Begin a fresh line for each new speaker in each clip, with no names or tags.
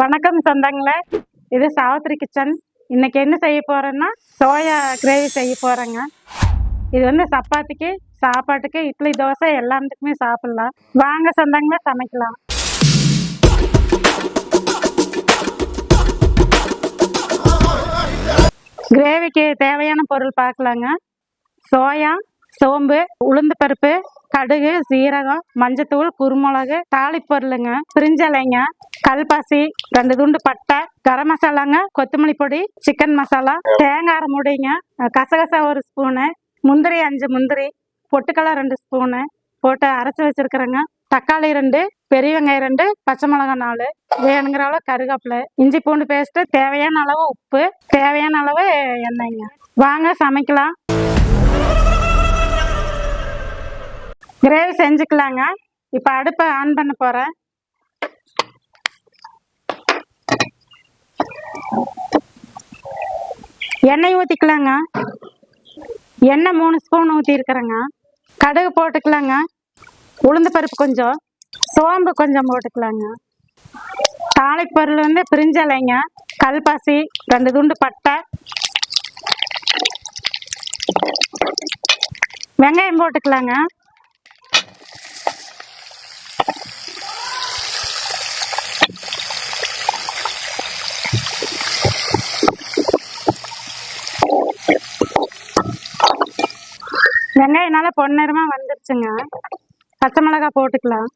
வணக்கம் சொந்தங்களே. இது சாவித்ரி கிச்சன். இன்னைக்கு என்ன செய்ய போறேன்னா சோயா கிரேவி செய்ய போறேங்க. இது வந்து சப்பாத்திக்கு சாப்பாட்டுக்கு இட்லி தோசை எல்லாத்துக்குமே சாப்பிடலாம். வாங்க சொந்தங்களே சமைக்கலாம். கிரேவிக்கு தேவையான பொருள் பார்க்கலாங்க. சோயா சோம்பு உளுந்து பருப்பு கடுகு சீரகம் மஞ்சத்தூள் குருமிளகு தாளிப்பொருளுங்க பிரிஞ்சலைங்க கல்பாசி ரெண்டு துண்டு பட்டை கரம் மசாலாங்க கொத்தமல்லி பொடி சிக்கன் மசாலா தேங்காய் அரை முடிங்க கசகசா ஒரு ஸ்பூனு முந்திரி அஞ்சு முந்திரி பொட்டுக்கடலை ரெண்டு ஸ்பூனு போட்டு அரைச்சி வச்சிருக்கிறேங்க. தக்காளி ரெண்டு பெரிய வெங்காயம் ரெண்டு பச்சை மிளகாய் நாலு வேணுங்கிற அளவு கருவேப்பிலை இஞ்சி பூண்டு பேஸ்ட்டு தேவையான அளவு உப்பு தேவையான அளவு எண்ணெய்ங்க. வாங்க சமைக்கலாம். கிரேவி செஞ்சுக்கலாங்க. இப்போ அடுப்பை ஆன் பண்ண போகிறேன் எண்ணெய் ஊற்றிக்கலாங்க எண்ணெய் மூணு ஸ்பூன் ஊற்றிருக்கிறேங்க கடுகு போட்டுக்கலாங்க. உளுந்து பருப்பு கொஞ்சம் சோம்பு கொஞ்சம் போட்டுக்கலாங்க. தாளிப்பொருள் வந்து பிரிஞ்சலைங்க கல்பாசி ரெண்டு துண்டு பட்டை. வெங்காயம் போட்டுக்கலாங்க. வெங்காயம் நல்லா பொன்னிறமா வந்துருச்சுங்க. பச்சை மிளகாய் போட்டுக்கலாம்.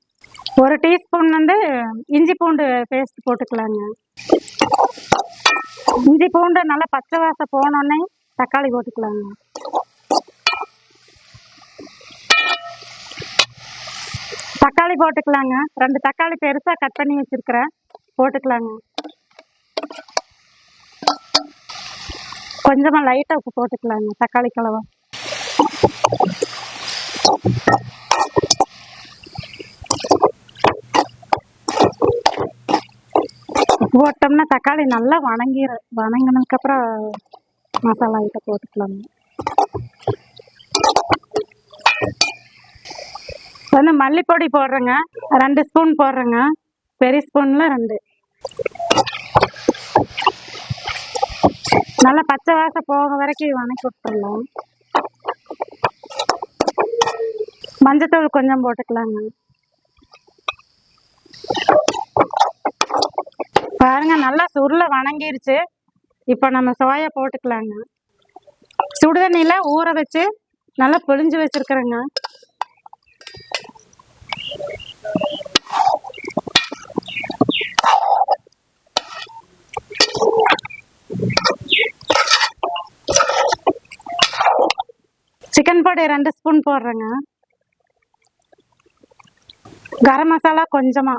ஒரு டீஸ்பூன் வந்து இஞ்சி பூண்டு பேஸ்ட் போட்டுக்கலாங்க. இஞ்சி பூண்டு நல்லா பச்சை வாசம் போனோடனே தக்காளி போட்டுக்கலாங்க. தக்காளி போட்டுக்கலாங்க. ரெண்டு தக்காளி பெருசாக கட் பண்ணி வச்சுருக்கிறேன். போட்டுக்கலாங்க. கொஞ்சமாக லைட்டாக உப்பு போட்டுக்கலாங்க. தக்காளி கலவை. போட்டோம்னா தக்காளி நல்லா வணங்கிடும் வணங்கினதுக்கப்புறம் மசாலா ஐட்டம் போட்டுக்கலாம் வந்து மல்லிப்பொடி போடுறேங்க. ரெண்டு ஸ்பூன் போடுறேங்க. பெரிய ஸ்பூனில் ரெண்டு. நல்லா பச்சை வாசம் போக வரைக்கும் வணக்கி விட்டுறலாம். மஞ்சத்தூள் கொஞ்சம் போட்டுக்கலாங்க. பாருங்க நல்லா சுருளை வணங்கிருச்சு. இப்போ நம்ம சோயா போட்டுக்கலாங்க. சுடுதண்ணியில் ஊற வச்சு நல்லா பொழிஞ்சு வச்சுருக்குறேங்க. சிக்கன் பொடி ரெண்டு ஸ்பூன் போடுறேங்க. கரம் மசாலா கொஞ்சமா.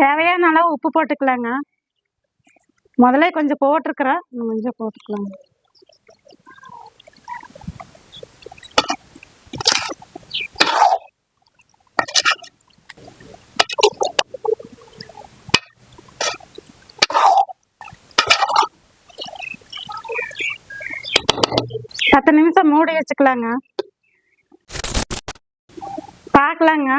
தேவையான அளவு உப்பு போட்டுக்கலாங்க. முதல்ல கொஞ்சம் போட்டிருக்கிறேன் கொஞ்சம் போட்டுக்கலாங்க பத்து நிமிஷம் மூடி வச்சுக்கலாங்க. பார்க்கலாங்க.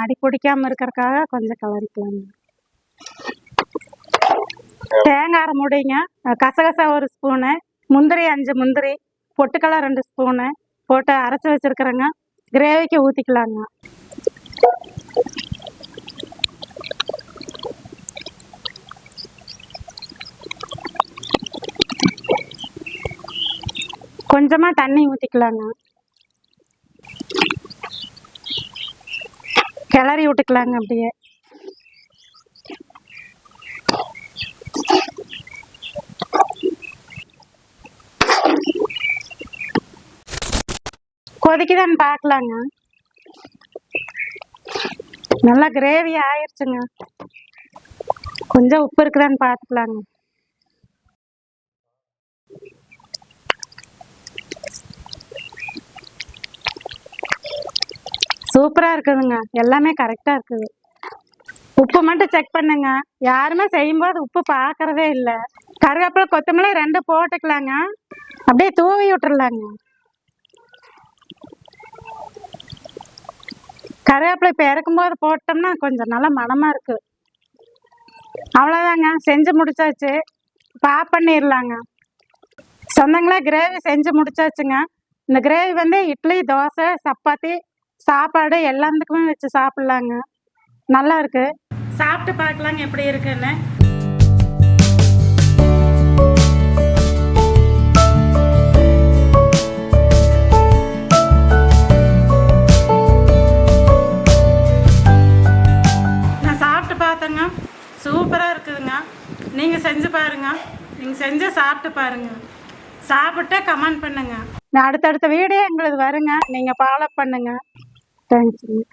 அடி பிடிக்காம இருக்கிறக்காக கொஞ்சம் கலரிக்கலாங்க தேங்காய் அரை மூடிங்க. கசகசா ஒரு ஸ்பூனு. முந்திரி அஞ்சு முந்திரி. பொட்டுக்கடலை ரெண்டு ஸ்பூனு. போட்டு அரைச்சி வச்சிருக்கிறேங்க. கிரேவிக்கு ஊற்றிக்கலாங்க கொஞ்சமா தண்ணி ஊற்றிக்கலாங்க கிளறி விட்டுக்கலாங்க அப்படியே. கொதிக்குதான்னு பார்க்கலாங்க. நல்லா கிரேவி ஆயிடுச்சுங்க கொஞ்சம் உப்பு இருக்குதான்னு பார்த்துக்கலாங்க. சூப்பரா இருக்குதுங்க. எல்லாமே கரெக்டா இருக்குது. உப்பு மட்டும் செக் பண்ணுங்க. யாருமே செய்யும்போது உப்பு பார்க்கறதே இல்லை. கருவேப்பிலை கொத்தமல்லி ரெண்டு போட்டுக்கலாங்க. அப்படியே தூவி விட்டுறலாங்க. கருவேப்பிலை இப்போ இறக்கும்போது போட்டோம்னா கொஞ்சம் நல்லா மனமாக இருக்கு. அவ்வளோதாங்க செஞ்சு முடிச்சாச்சு. பாப் பண்ணிடலாங்க சொந்தங்களா கிரேவி செஞ்சு முடிச்சாச்சுங்க. இந்த கிரேவி வந்து இட்லி தோசை சப்பாத்தி சாப்பாடு எல்லாத்துக்குமே வச்சு சாப்பிட்லாங்க. நல்லா இருக்கு சாப்பிட்டு பார்க்கலாங்க எப்படி இருக்குன்னு. நான் சாப்பிட்டு பார்த்தேங்க. சூப்பராக இருக்குதுங்க. நீங்கள் செஞ்சு பாருங்க. நீங்கள் செஞ்சு சாப்பிட்டு பாருங்க. சாப்பிட்டு கமெண்ட் பண்ணுங்க. அடுத்தடுத்த வீடியோ எங்களுக்கு வருங்க. நீங்கள் ஃபாலோ பண்ணுங்க. 但是